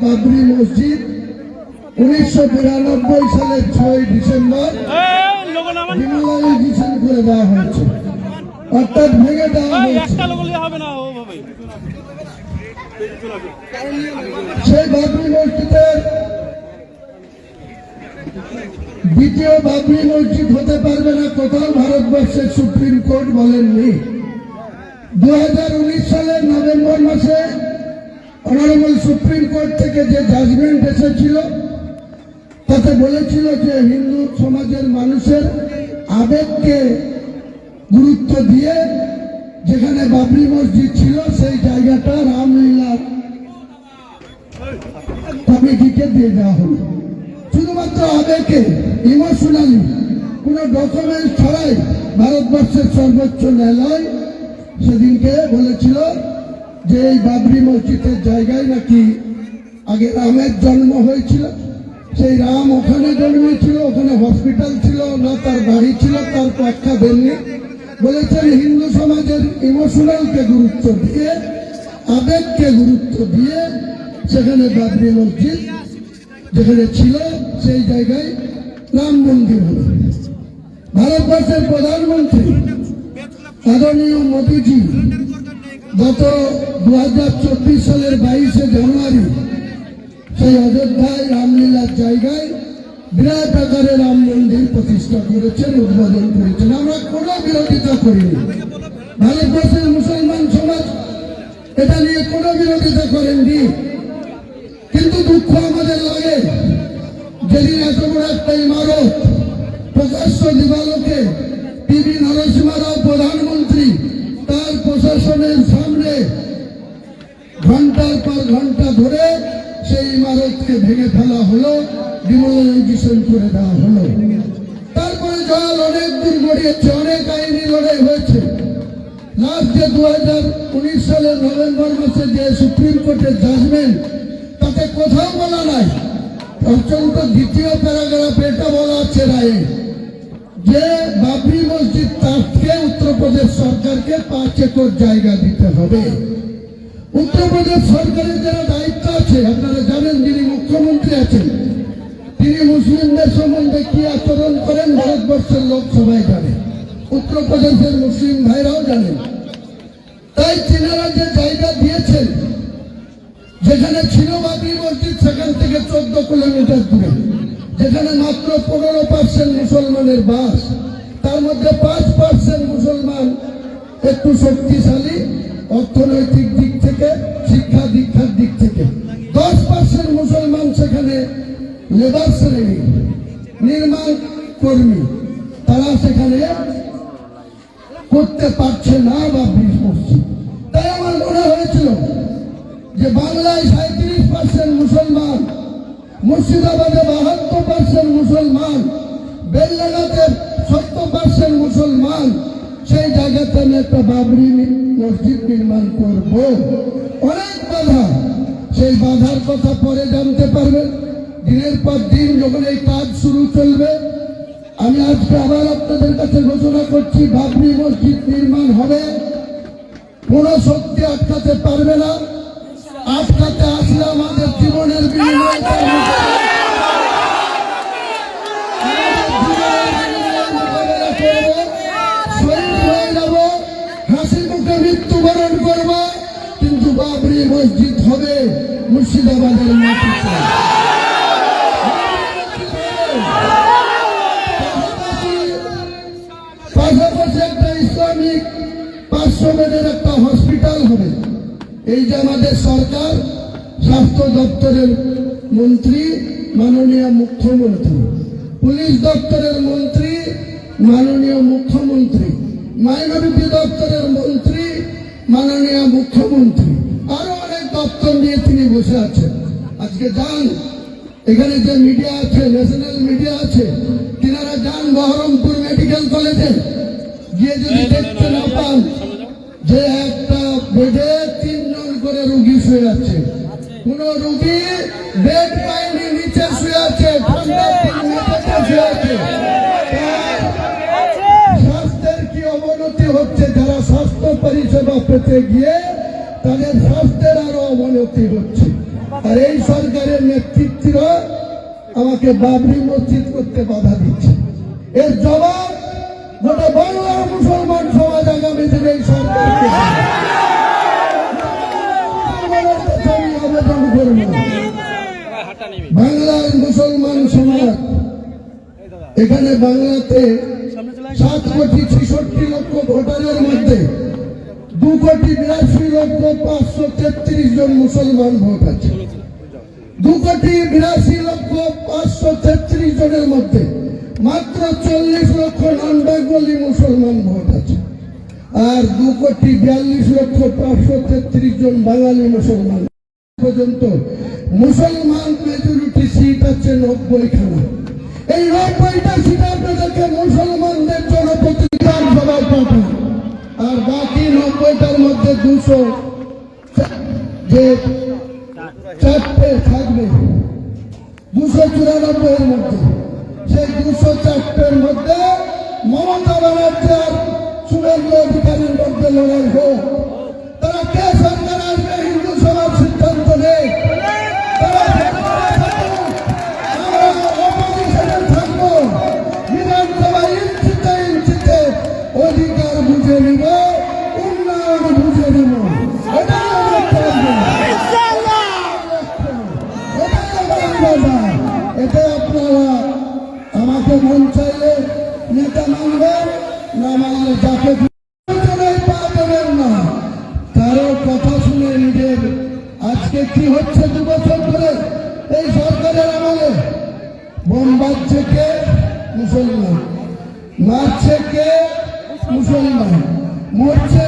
বাবরি মসজিদ উনিশশো বিরানব্বই সালের ছয় ডিসেম্বর করে দেওয়া হয়েছে। অর্থাৎ ভেঙে দেওয়া হয়েছে। সেই বাবরি মসজিদের দ্বিতীয় বাবরি মসজিদ হতে পারবে না কোথাও ভারতবর্ষের সুপ্রিম কোর্ট বলেননি। দু সালের নভেম্বর অনারেবল সুপ্রিম কোর্ট থেকে যে জাজমেন্ট এসেছিল, তাতে বলেছিল যে হিন্দু সমাজের মানুষের আবেগকে গুরুত্ব দিয়ে যেখানে বাবরি মসজিদ ছিল, সেই জায়গাটা রামলীলার কমিটিকে দিয়ে দেওয়া হলো। শুধুমাত্র আবেগে ইমোশনালি কোনো ডকুমেন্ট ছাড়াই ভারতবর্ষের সর্বোচ্চ ন্যায়ালয় সেদিনকে বলেছিল যে এই বাবরি মসজিদের জায়গায় নাকি আগে রামের জন্ম হয়েছিল, সেই রাম ওখানে জন্মেছিল, ওখানে হসপিটাল ছিল, না তার বাড়ি ছিল, তার ব্যাখ্যা দেননি। বলেছেন হিন্দু সমাজের ইমোশনালকে গুরুত্ব দিয়ে, আবেগকে গুরুত্ব দিয়ে সেখানে বাবরি মসজিদ যেখানে ছিল, সেই জায়গায় রাম মন্দির হল ভারতবর্ষের প্রধানমন্ত্রী আদরণীয় মোদীজি গত দু হাজার চব্বিশ সালের বাইশে জানুয়ারি, সেই অযোধ্যায় রামলীলার জায়গায় বিরাট আকারে রাম মন্দির প্রতিষ্ঠা করেছেন, উদ্বোধন করেছেন। আমরা কোনো বিরোধিতা করিনি। ভারতবর্ষের মুসলমান সমাজ এটা নিয়ে কোনো বিরোধিতা করেননি। কিন্তু দুঃখ আমাদের লাগে, যেদিন এত বড় একটা ইমারত প্রকাশ্য দিবালোকে টিভি নরসিংহ রাও প্রধানমন্ত্রী তার প্রশাসনের সামনে ঘণ্টার পর ঘণ্টা ধরে সেই ইমারতকে ভেঙে ফেলা হলো ডিমোলাইজেশন করে দেওয়া হলো। তারপরে জল অনেক দূর গড়িয়েছে, অনেক আইনি লড়াই হয়েছে। লাস্ট যে দু হাজার উনিশ সালের নভেম্বর মাসে যে সুপ্রিম কোর্টের জাজমেন্ট তাতে কোথাও বলা নাই। অত্যন্ত দ্বিতীয় প্যারাগ্রাফে এটা বলা আছে রায়ে, যে বাবরি মসজিদ তাকে উত্তরপ্রদেশ সরকারকে পাঁচ একর জায়গা দিতে হবে। উত্তরপ্রদেশ সরকারের যারা দায়িত্ব আছে, আপনারা জানেন যিনি মুখ্যমন্ত্রী আছেন, তিনি মুসলিমদের সম্বন্ধে কি আচরণ করেন ভারতবর্ষের লোক সবাই জানে উত্তরপ্রদেশের মুসলিম ভাইরাও জানেন। তাই তিনারা যে জায়গা দিয়েছেন, যেখানে ছিল বাবরি মসজিদ, সেখান থেকে চোদ্দ কিলোমিটার দূরে, যেখানে মাত্র পনেরো পার্সেন্ট মুসলমানের বাস তার মধ্যে পাঁচ পার্সেন্ট মুসলমান একটু শক্তিশালী অর্থনৈতিক দিক থেকে, শিক্ষা দীক্ষার দিক থেকে। দশ পার্সেন্ট মুসলমান সেখানে লেবার শ্রেণি, নির্মাণ কর্মী। তারা সেখানে করতে পারছে না বা ব্রিজ মসজিদ তাই আমার মনে হয়েছিল যে বাংলায় সাঁত্রিশ পার্সেন্ট মুসলমান, মুর্শিদাবাদে বাহাত্তর পার্সেন্ট মুসলমান বেললাগাতে সত্তর পার্সেন্ট মুসলমান, সেই জায়গাতে আমি একটা বাবরি মসজিদ নির্মাণ করব। অনেক বাধা। সেই বাধার কথা পরে জানতে পারবেন। দিনের পর দিন যখন এই কাজ শুরু চলবে, আমি আজকে আবার আপনাদের কাছে ঘোষণা করছি, বাবরি মসজিদ নির্মাণ হবে। কোন শক্তি আটকাতে পারবে না। আটকাতে আসলে আমাদের জীবনের বিনিময়ে কিন্তু বাবরি মসজিদ হবে মুর্শিদাবাদের পাশাপাশি একটা ইসলামিক পাঁচশো একটা হসপিটাল হবে। এই যে আমাদের সরকার, স্বাস্থ্য দপ্তরের মন্ত্রী, মাননীয় মুখ্যমন্ত্রী। পুলিশ দপ্তরের মন্ত্রী, মাননীয় মুখ্যমন্ত্রী। মাইনরিটি দপ্তরের মন্ত্রী মাননীয় মুখ্যমন্ত্রী আরও অনেক দপ্তর নিয়ে তিনি বসে আছেন। আজকে যান এখানে যে মিডিয়া আছে ন্যাশনাল মিডিয়া আছে তিনারা যান বহরমপুর মেডিকেল কলেজে গিয়ে যদি দেখতে না পান যে একটা বেডে তিনজন করে রুগী শুয়ে আছে। কোন রুগী বেড পায়নি পরিষেবা পেতে গিয়ে তাদের স্বাস্থ্যের আরও অবনতি হচ্ছে। আর এই সরকারের নেতৃত্বরা আমাকে বাবরি মসজিদ করতে বাধা দিচ্ছে। এর জবাব গোটা বাংলার মুসলমান সমাজ আগামী দিনে এই সরকারকে বাংলার মুসলমান সমাজ এখানে বাংলাতে সাত কোটি ছেষট্টি লক্ষ ভোটারের মধ্যে দু কোটি বিরাশি লক্ষ পাঁচশো তেত্রিশ জন মুসলমান ভোট আছে। দু কোটি বিরাশি লক্ষ পাঁচশো তেত্রিশ জনের মধ্যে মাত্র চল্লিশ লক্ষ নন বেঙ্গলি মুসলমান ভোট আছে। আর দু কোটি বিয়াল্লিশ লক্ষ পাঁচশো তেত্রিশ জন বাঙালি মুসলমান। পর্যন্ত মুসলমান মেজরিটি সিট আছে নব্বই খানা এই নব্বইটা সিট আপনাদেরকে মুসলমানদের নব্বইটার মধ্যে দুশো যে চারটে থাকবে, দুশো চুরানব্বইয়ের মধ্যে। সেই দুশো চারটের মধ্যে মমতা ব্যানার্জি আর শুভেন্দু অধিকারীর মধ্যে লড়াই হোক। তারা কে এতে আপনারা আমাকে মন চাইলে নেতা মানবেন, না মানলে যাকে পা না। কারও কথা শুনে নিজের আজকে কি হচ্ছে দু বছর ধরে এই সরকারের আমলে? বোম বাজছে কে? মুসলমান। মারছে কে? মুসলমান। মরছে